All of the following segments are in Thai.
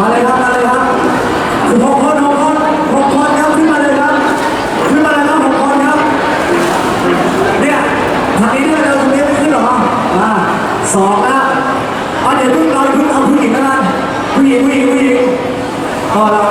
มาเลยครับ มาเลยครับสิบนหกคนหกคนครับขึ้นมาเลยครับ ขึ้นมาเลยครับหกคนครับ เนี่ยทางนี้ด้วยเรตรงนี้ไม่ขึ้นหรออ่าสองนะอ๋อเดี๋ยวพึ่งเราพึ่งเอาผู้หญิงแล้วกันผู้หญิงผู้หญิงผู้หญิงพอเ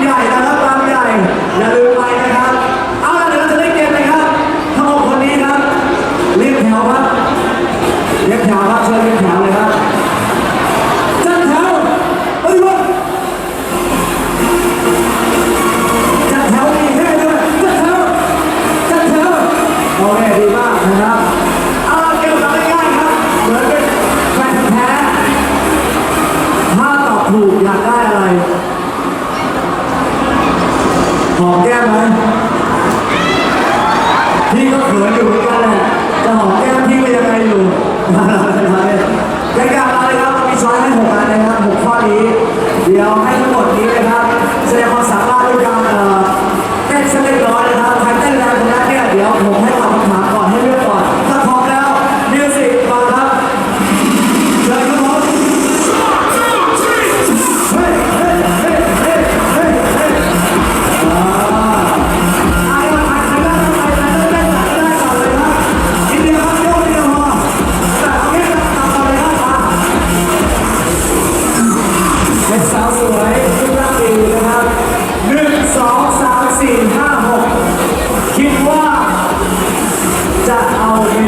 另外一 Forget my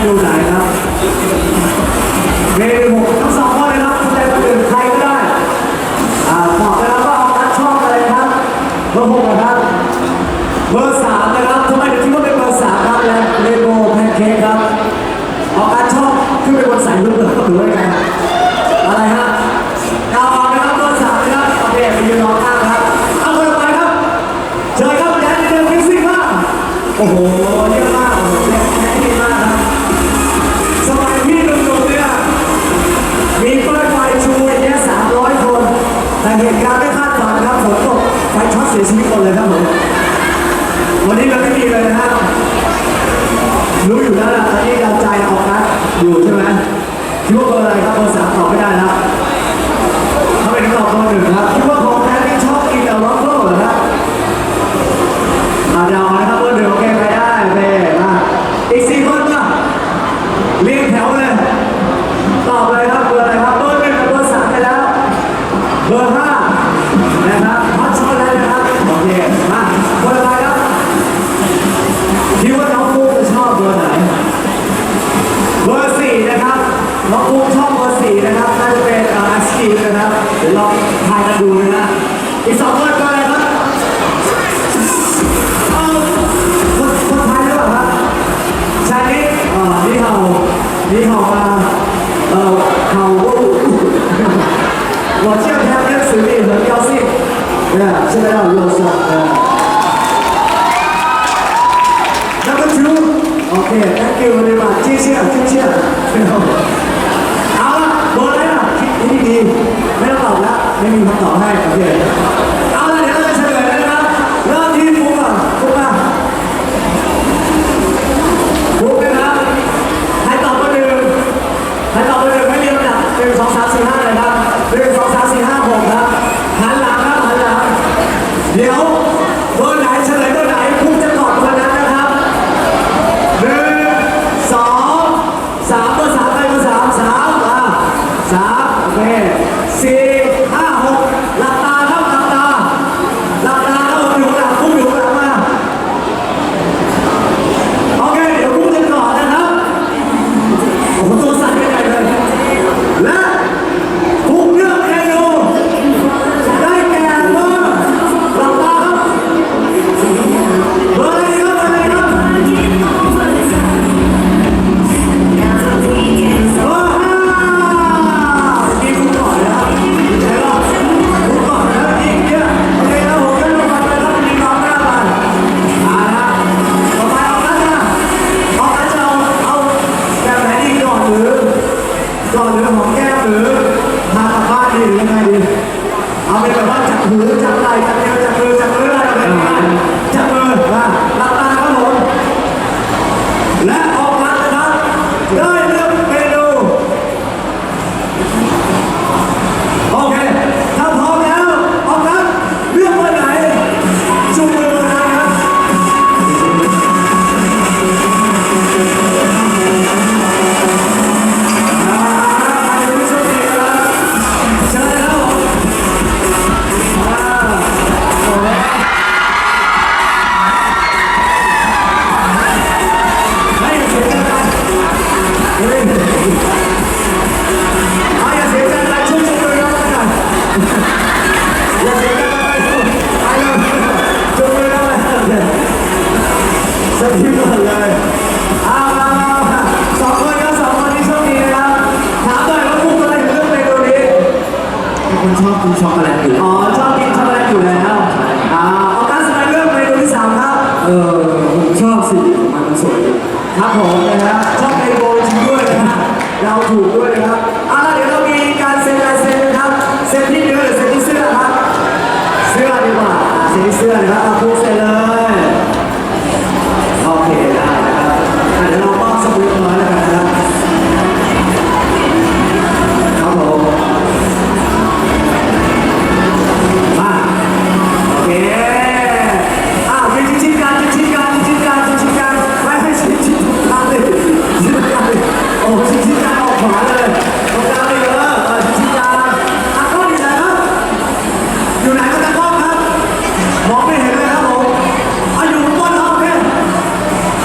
又来了。不敢了。 ดูนะอีกสองคนไปเลยครับเอาคนคนไทยหรือเปล่าครับชาลิเอ่อนี่เขานี่เขามาเอ่อเขา我这两天跟随便很高兴，对，现在让我说，那个猪，OK，Thank you very much，谢谢，谢谢。 คิดดีไม่ต้องตอบละไม่มีคำตอบให้โอเค กินช็อกโกแลตอยู่อ๋อชอบกินช็อกโกแลตอยู่แล้วอ่าออกัสมาเรื่อกเมนูที่สามครับ เออผมชอบสีของมันมันสวยครับผมนะครับชอบไอโบจริงด้วยนะฮะเราถูกด้วยนะครับอะเดี๋ยวเรามีการเซ็นลายเซ็นนะครับเซ็นที่เนื้อหรือเซ็นที่เสื้อครับเสื้อดีกว่าเซ็นที่เสื้อนะครับ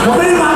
ผมไ